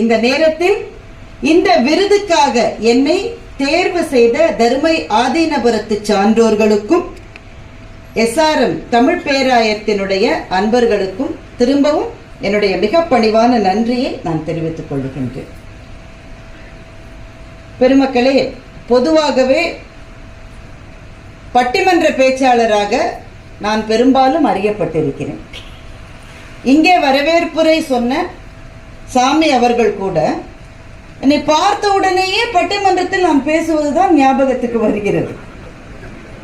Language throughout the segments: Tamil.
இந்த நேரத்தில் இந்த விருதுக்காக என்னை தேர்வு செய்த தர்மை ஆதீனபுரத்து சான்றோர்களுக்கும் எஸ்ஆர்எம் தமிழ் பேராயத்தினுடைய அன்பர்களுக்கும் திரும்பவும் என்னுடைய மிக பணிவான நன்றியை நான் தெரிவித்துக் கொள்கின்றேன். பெருமக்களே பொதுவாகவே பட்டிமன்ற பேச்சாளராக நான் பெரும்பாலும் அறியப்பட்டிருக்கிறேன். இங்கே வரவேற்புரை சொன்ன சாமி அவர்கள் கூட என்னை பார்த்த உடனேயே பட்டிமன்றத்தில் நான் பேசுவதுதான் ஞாபகத்துக்கு வருகிறது.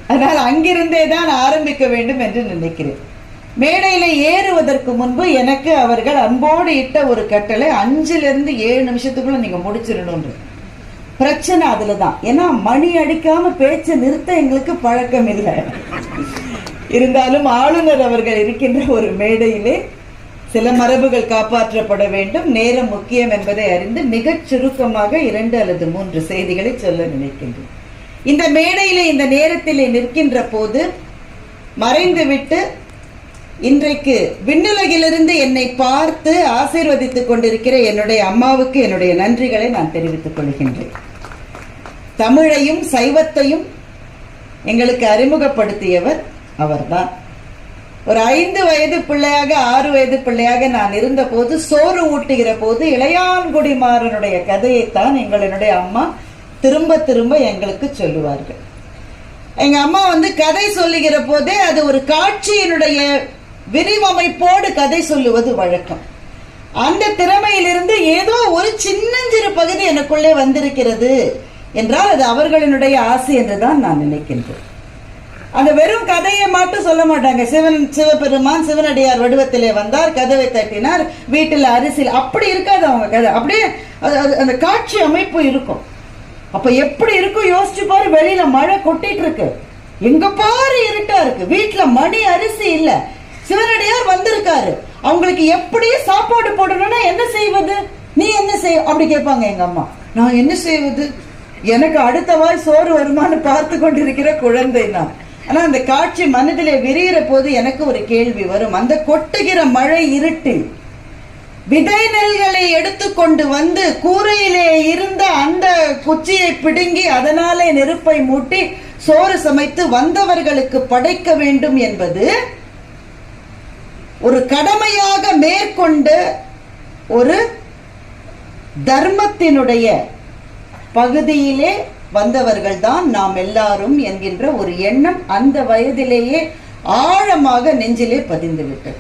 அதனால் அங்கிருந்தே தான் ஆரம்பிக்க வேண்டும் என்று நினைக்கிறேன். மேடையில ஏறுவதற்கு முன்பு எனக்கு அவர்கள் அன்போடு இட்ட ஒரு கட்டளை அஞ்சிலிருந்து ஏழு நிமிஷத்துக்குள்ள நீங்க முடிச்சிடணும்ன்ற பிரச்சனை அதுல தான் ஏன்னா மணி அடிக்காம பேச்சை நிறுத்த எங்களுக்கு பழக்கம் இல்லை இருந்தாலும் ஆளுநர் அவர்கள் இருக்கின்ற ஒரு மேடையிலே சில மரபுகள் காப்பாற்றப்பட வேண்டும். நேரம் முக்கியம் என்பதை அறிந்து மிகச் சுருக்கமாக இரண்டு அல்லது மூன்று செய்திகளை சொல்ல நினைக்கின்றேன். இந்த மேடையிலே இந்த நேரத்திலே நிற்கின்ற போது மறைந்துவிட்டு இன்றைக்கு விண்ணுலகிலிருந்து என்னை பார்த்து ஆசீர்வதித்துக் கொண்டிருக்கிற என்னுடைய அம்மாவுக்கு என்னுடைய நன்றிகளை நான் தெரிவித்துக் கொள்கின்றேன். தமிழையும் சைவத்தையும் எங்களுக்கு அறிமுகப்படுத்தியவர் அவர்தான். ஒரு ஐந்து வயது பிள்ளையாக ஆறு வயது பிள்ளையாக நான் இருந்த போது சோறு ஊட்டுகிற போது இளையான்குடிமாறனுடைய கதையைத்தான் எங்களுடைய அம்மா திரும்ப திரும்ப எங்களுக்கு சொல்லுவார்கள். எங்க அம்மா வந்து கதை சொல்லுகிற போதே அது ஒரு காட்சியினுடைய விரிவமைப்போடு கதை சொல்லுவது வழக்கம். அந்த திறமையிலிருந்து ஏதோ ஒரு சின்னஞ்சிறு பகுதி எனக்குள்ளே வந்திருக்கிறது என்றால் அது அவர்களினுடைய ஆசை என்றுதான் நான் நினைக்கின்றேன். அந்த வெறும் கதையை மட்டும் சொல்ல மாட்டாங்க. சிவன் சிவபெருமான் சிவனடியார் வடிவத்திலே வந்தார் கதவை தட்டினார் வீட்டில் அரிசியில் அப்படி இருக்காது அவங்க கதை. அப்படியே அது- அது- அந்த காட்சி அமைப்பு இருக்கும். அப்ப எப்படி இருக்கும்? யோசிச்சு பாரு வெளியில மழை கொட்டிட்டு இருக்கு எங்க பாரு இருட்டா இருக்கு. வீட்டுல மணி அரிசி இல்ல. சிவனடியார் வந்திருக்காரு. அவங்களுக்கு எப்படி சாப்பாடு போடணும்னா என்ன செய்வது? நீ என்ன செய்? அப்படி கேட்பாங்க எங்க அம்மா. நான் என்ன செய்வது? எனக்கு அடுத்த வாய் சோறு வருமான்னு பார்த்து கொண்டிருக்கிற குழந்தை நான். ஆனா அந்த காட்சி மனதிலே விரிகிற போது எனக்கு ஒரு கேள்வி வரும். அந்த கொட்டுகிற மழை இருட்டில் விதை நெல்களை எடுத்துக்கொண்டு வந்து கூரையிலே இருந்த அந்த குச்சியை பிடுங்கி அதனாலே நெருப்பை மூட்டி சோறு சமைத்து வந்தவர்களுக்கு படைக்க வேண்டும் என்பது ஒரு கடமையாக மேற்கொண்டு ஒரு தர்மத்தினுடைய பகுதியிலே வந்தவர்கள் தான் நாம் எல்லாரும் என்கின்ற ஒரு எண்ணம் அந்த வயதிலேயே ஆழமாக நெஞ்சிலே பதிந்துவிட்டது.